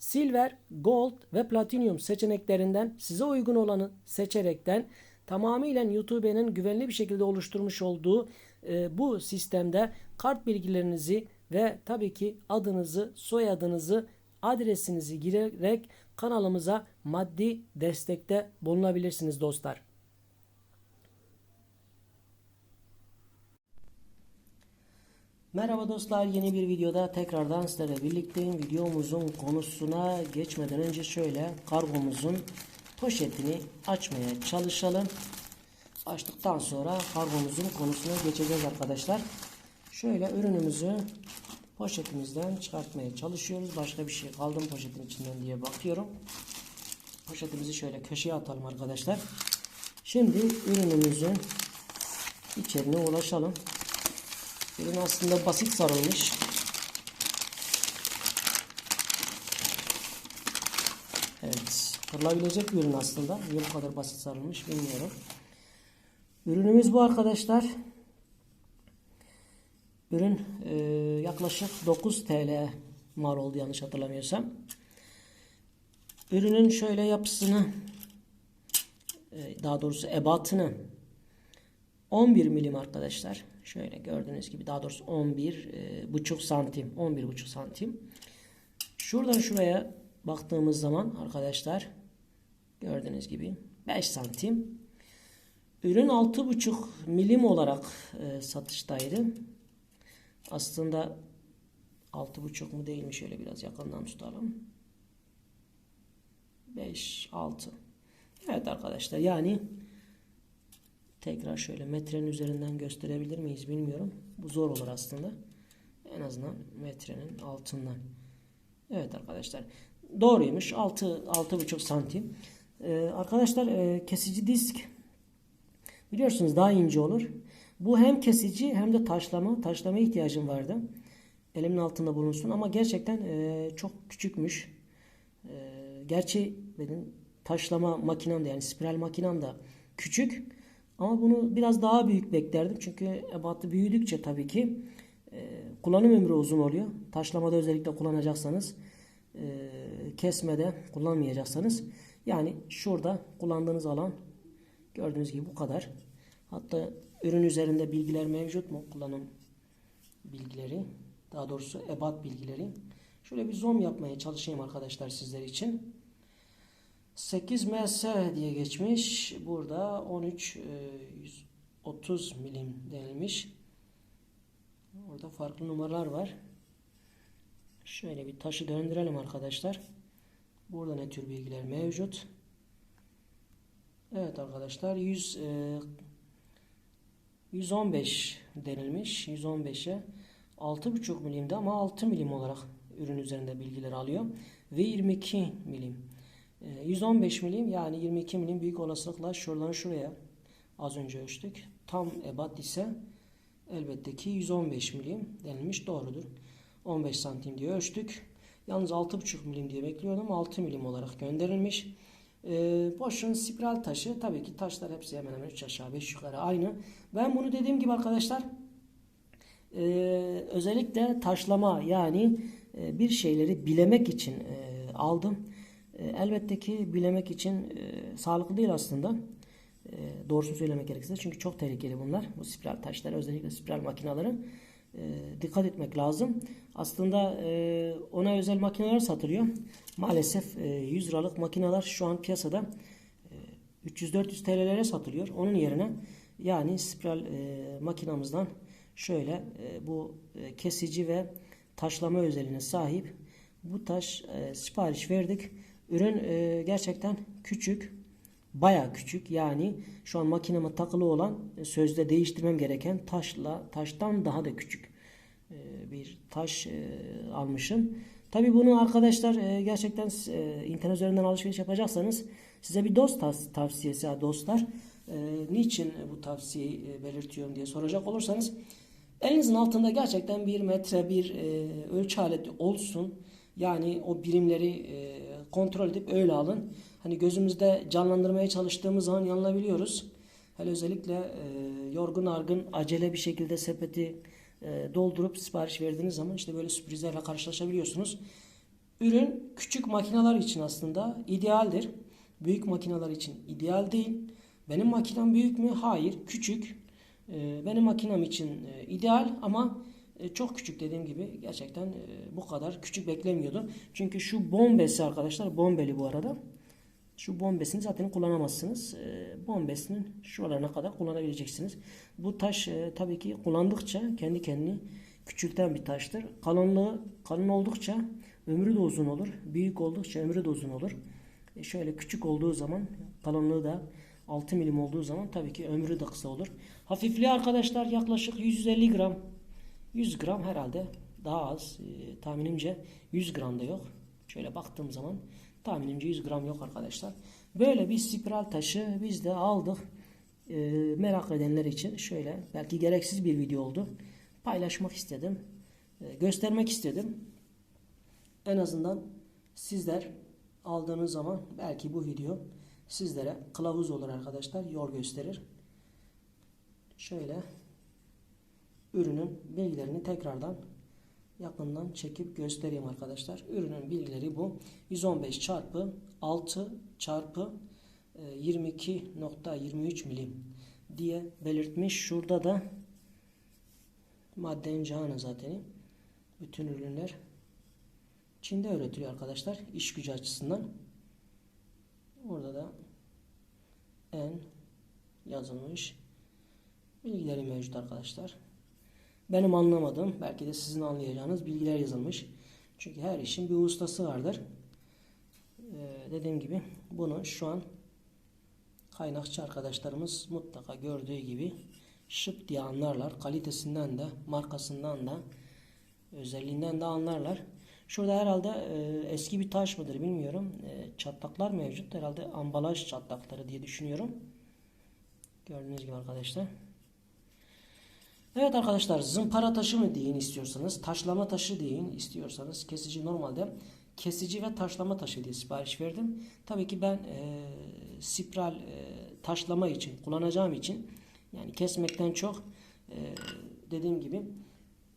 Silver, Gold ve Platinum seçeneklerinden size uygun olanı seçerekten tamamıyla YouTube'nin güvenli bir şekilde oluşturmuş olduğu e, bu sistemde kart bilgilerinizi ve tabii ki adınızı, soyadınızı, adresinizi girerek kanalımıza maddi destekte bulunabilirsiniz dostlar. Merhaba dostlar yeni bir videoda tekrardan sizlerle birlikteyim. Videomuzun konusuna geçmeden önce şöyle kargomuzun poşetini açmaya çalışalım. Açtıktan sonra kargomuzun konusuna geçeceğiz arkadaşlar. Şöyle ürünümüzü poşetimizden çıkartmaya çalışıyoruz. Başka bir şey kaldı mı poşetin içinden diye bakıyorum. Poşetimizi şöyle köşeye atalım arkadaşlar. Şimdi ürünümüzün içeriğine ulaşalım. Ürün aslında basit sarılmış. Evet. Kırılabilecek bir ürün aslında. Niye bu kadar basit sarılmış bilmiyorum. Ürünümüz bu arkadaşlar. Ürün e, yaklaşık 9 TL mal oldu yanlış hatırlamıyorsam. Ürünün şöyle yapısını e, daha doğrusu ebatını 11 milim arkadaşlar. Şöyle gördüğünüz gibi daha doğrusu 11 e, buçuk santim. 11 buçuk santim. Şuradan şuraya baktığımız zaman arkadaşlar gördüğünüz gibi 5 santim. Ürün 6,5 milim olarak e, satıştaydı. Aslında 6,5 mu değil mi? Şöyle biraz yakından tutalım. 5, 6. Evet arkadaşlar yani tekrar şöyle metrenin üzerinden gösterebilir miyiz bilmiyorum. Bu zor olur aslında. En azından metrenin altından. Evet arkadaşlar. Doğruymuş. 6 6,5 santim. Ee, arkadaşlar e, kesici disk biliyorsunuz daha ince olur. Bu hem kesici hem de taşlama. Taşlamaya ihtiyacım vardı. Elimin altında bulunsun ama gerçekten e, çok küçükmüş. E, gerçi benim taşlama makinem de yani spiral makinem de küçük. Ama bunu biraz daha büyük beklerdim. Çünkü ebatı büyüdükçe tabii ki e, kullanım ömrü uzun oluyor. Taşlamada özellikle kullanacaksanız e, kesmede kullanmayacaksanız yani şurada kullandığınız alan gördüğünüz gibi bu kadar. Hatta ürün üzerinde bilgiler mevcut mu? Kullanım bilgileri. Daha doğrusu ebat bilgileri. Şöyle bir zoom yapmaya çalışayım arkadaşlar sizler için. 8 ms diye geçmiş. Burada 13 130 milim denilmiş. Orada farklı numaralar var. Şöyle bir taşı döndürelim arkadaşlar. Burada ne tür bilgiler mevcut. Evet arkadaşlar 100 e, 115 denilmiş. 115'e 6,5 milimde ama 6 milim olarak ürün üzerinde bilgiler alıyor. Ve 22 milim. 115 milim yani 22 milim büyük olasılıkla şuradan şuraya az önce ölçtük. Tam ebat ise elbette ki 115 milim denilmiş doğrudur. 15 santim diye ölçtük. Yalnız 6,5 milim diye bekliyordum. 6 milim olarak gönderilmiş. Ee, Boş'un spiral taşı tabii ki taşlar hepsi hemen hemen 3 aşağı 5 yukarı aynı. Ben bunu dediğim gibi arkadaşlar e, özellikle taşlama yani e, bir şeyleri bilemek için e, aldım. E, elbette ki bilemek için e, sağlıklı değil aslında. E, doğrusunu söylemek gerekirse. Çünkü çok tehlikeli bunlar. Bu spiral taşlar özellikle spiral makineleri. E, dikkat etmek lazım. Aslında e, ona özel makineler satılıyor. Maalesef e, 100 liralık makineler şu an piyasada e, 300-400 TL'lere satılıyor. Onun yerine yani spiral e, makinamızdan şöyle e, bu e, kesici ve taşlama özelliğine sahip bu taş e, sipariş verdik. Ürün e, gerçekten küçük. Baya küçük. Yani şu an makineme takılı olan e, sözde değiştirmem gereken taşla taştan daha da küçük e, bir taş e, almışım. Tabii bunu arkadaşlar gerçekten internet üzerinden alışveriş yapacaksanız size bir dost tavsiyesi dostlar. Niçin bu tavsiyeyi belirtiyorum diye soracak olursanız elinizin altında gerçekten bir metre bir e, ölçü aleti olsun. Yani o birimleri e, kontrol edip öyle alın. Hani gözümüzde canlandırmaya çalıştığımız zaman yanılabiliyoruz. Hele özellikle e, yorgun argın acele bir şekilde sepeti e, doldurup sipariş verdiğiniz zaman işte böyle sürprizlerle karşılaşabiliyorsunuz. Ürün küçük makineler için aslında idealdir. Büyük makineler için ideal değil. Benim makinem büyük mü? Hayır, küçük. E, benim makinem için e, ideal ama çok küçük dediğim gibi gerçekten e, bu kadar küçük beklemiyordum. Çünkü şu bombesi arkadaşlar bombeli bu arada. Şu bombesini zaten kullanamazsınız. E, bombesinin şuralarına kadar kullanabileceksiniz. Bu taş e, tabii ki kullandıkça kendi kendini küçülten bir taştır. Kalınlığı kalın oldukça ömrü de uzun olur. Büyük oldukça ömrü de uzun olur. E, şöyle küçük olduğu zaman kalınlığı da 6 milim olduğu zaman tabii ki ömrü de kısa olur. Hafifliği arkadaşlar yaklaşık 150 gram 100 gram herhalde daha az e, tahminimce 100 gram da yok. Şöyle baktığım zaman tahminimce 100 gram yok arkadaşlar. Böyle bir spiral taşı biz de aldık. E, merak edenler için şöyle belki gereksiz bir video oldu. Paylaşmak istedim. E, göstermek istedim. En azından sizler aldığınız zaman belki bu video sizlere kılavuz olur arkadaşlar. Yol gösterir. Şöyle ürünün bilgilerini tekrardan yakından çekip göstereyim arkadaşlar. Ürünün bilgileri bu. 115 çarpı 6 çarpı e, 22.23 milim diye belirtmiş. Şurada da madde canı zaten. Bütün ürünler Çin'de üretiliyor arkadaşlar. İş gücü açısından. Orada da en yazılmış bilgileri mevcut arkadaşlar. Benim anlamadığım, belki de sizin anlayacağınız bilgiler yazılmış. Çünkü her işin bir ustası vardır. Ee, dediğim gibi bunu şu an kaynakçı arkadaşlarımız mutlaka gördüğü gibi şıp diye anlarlar. Kalitesinden de, markasından da, özelliğinden de anlarlar. Şurada herhalde e, eski bir taş mıdır bilmiyorum. E, çatlaklar mevcut. Herhalde ambalaj çatlakları diye düşünüyorum. Gördüğünüz gibi arkadaşlar. Evet arkadaşlar zımpara taşı mı deyin istiyorsanız, taşlama taşı deyin istiyorsanız kesici normalde kesici ve taşlama taşı diye sipariş verdim. Tabii ki ben e, spiral e, taşlama için kullanacağım için yani kesmekten çok e, dediğim gibi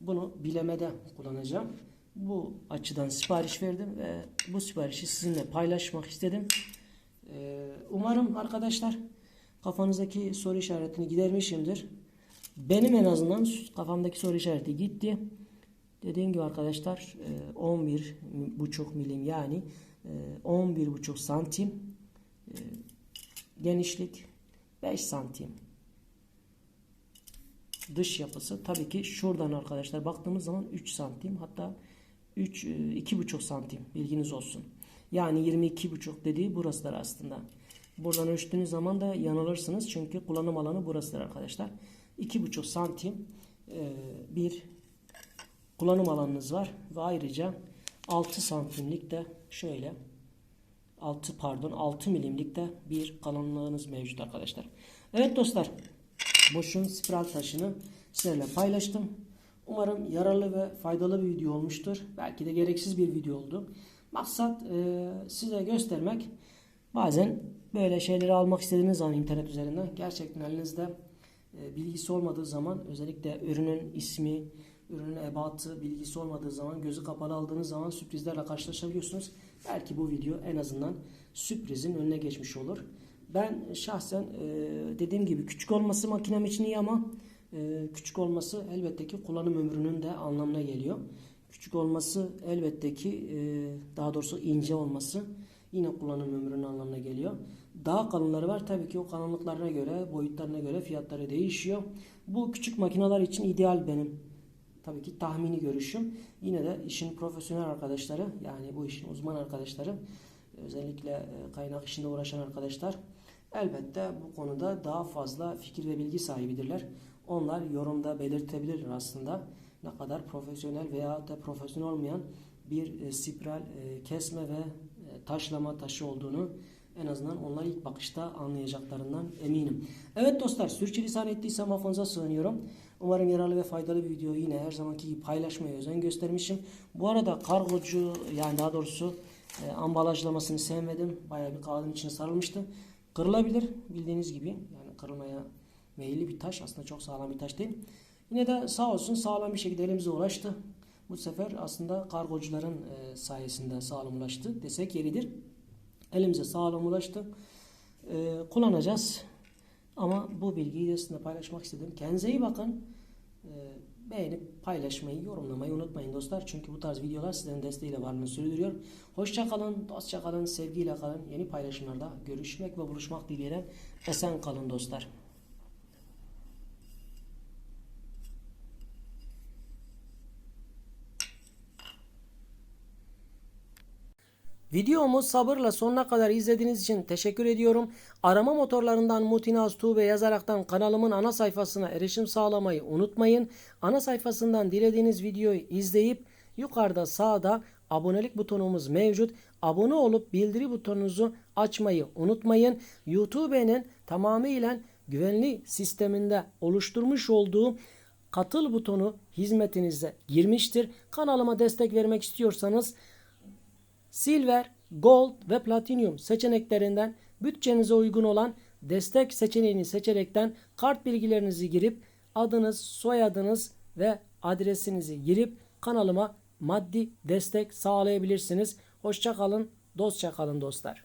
bunu bilemede kullanacağım. Bu açıdan sipariş verdim ve bu siparişi sizinle paylaşmak istedim. E, umarım arkadaşlar kafanızdaki soru işaretini gidermişimdir. Benim en azından kafamdaki soru işareti gitti. Dediğim gibi arkadaşlar 11 buçuk milim yani 11 buçuk santim e, genişlik 5 santim dış yapısı tabii ki şuradan arkadaşlar baktığımız zaman 3 santim hatta 3 2 buçuk santim bilginiz olsun. Yani 22 buçuk dediği burasıdır aslında. Buradan ölçtüğünüz zaman da yanılırsınız çünkü kullanım alanı burasıdır arkadaşlar. 2,5 santim e, bir kullanım alanınız var ve ayrıca 6 santimlik de şöyle 6 pardon 6 milimlik de bir kalınlığınız mevcut arkadaşlar. Evet dostlar boşun spiral taşını sizlerle paylaştım. Umarım yararlı ve faydalı bir video olmuştur. Belki de gereksiz bir video oldu. Maksat e, size göstermek. Bazen böyle şeyleri almak istediğiniz zaman internet üzerinden gerçekten elinizde bilgisi olmadığı zaman özellikle ürünün ismi, ürünün ebatı bilgisi olmadığı zaman gözü kapalı aldığınız zaman sürprizlerle karşılaşabiliyorsunuz. Belki bu video en azından sürprizin önüne geçmiş olur. Ben şahsen e, dediğim gibi küçük olması makinem için iyi ama e, küçük olması elbette ki kullanım ömrünün de anlamına geliyor. Küçük olması elbette ki daha doğrusu ince olması yine kullanım ömrünün anlamına geliyor. Daha kalınları var. Tabii ki o kalınlıklarına göre, boyutlarına göre fiyatları değişiyor. Bu küçük makineler için ideal benim. Tabii ki tahmini görüşüm. Yine de işin profesyonel arkadaşları, yani bu işin uzman arkadaşları, özellikle e, kaynak işinde uğraşan arkadaşlar elbette bu konuda daha fazla fikir ve bilgi sahibidirler. Onlar yorumda belirtebilirler aslında ne kadar profesyonel veya da profesyonel olmayan bir e, spiral e, kesme ve taşlama taşı olduğunu en azından onlar ilk bakışta anlayacaklarından eminim. Evet dostlar sürçülisan ettiysem affınıza sığınıyorum. Umarım yararlı ve faydalı bir videoyu yine her zamanki gibi paylaşmaya özen göstermişim. Bu arada kargocu yani daha doğrusu e, ambalajlamasını sevmedim. Bayağı bir kağıdın içine sarılmıştı. Kırılabilir bildiğiniz gibi. Yani kırılmaya meyilli bir taş. Aslında çok sağlam bir taş değil. Yine de sağ olsun sağlam bir şekilde elimize ulaştı. Bu sefer aslında kargocuların e, sayesinde sağlam ulaştı desek yeridir. Elimize sağlam ulaştı. E, kullanacağız. Ama bu bilgiyi de sizinle paylaşmak istedim. Kendinize iyi bakın. E, beğenip paylaşmayı, yorumlamayı unutmayın dostlar. Çünkü bu tarz videolar sizlerin desteğiyle varlığını sürdürüyor. Hoşça kalın, dostça kalın, sevgiyle kalın. Yeni paylaşımlarda görüşmek ve buluşmak dileğiyle esen kalın dostlar. Videomu sabırla sonuna kadar izlediğiniz için teşekkür ediyorum. Arama motorlarından Mutinaz Tuğbe yazaraktan kanalımın ana sayfasına erişim sağlamayı unutmayın. Ana sayfasından dilediğiniz videoyu izleyip yukarıda sağda abonelik butonumuz mevcut. Abone olup bildiri butonunuzu açmayı unutmayın. YouTube'nin tamamıyla güvenli sisteminde oluşturmuş olduğu katıl butonu hizmetinize girmiştir. Kanalıma destek vermek istiyorsanız Silver, Gold ve Platinum seçeneklerinden bütçenize uygun olan destek seçeneğini seçerekten kart bilgilerinizi girip adınız, soyadınız ve adresinizi girip kanalıma maddi destek sağlayabilirsiniz. Hoşça kalın, dostça kalın dostlar.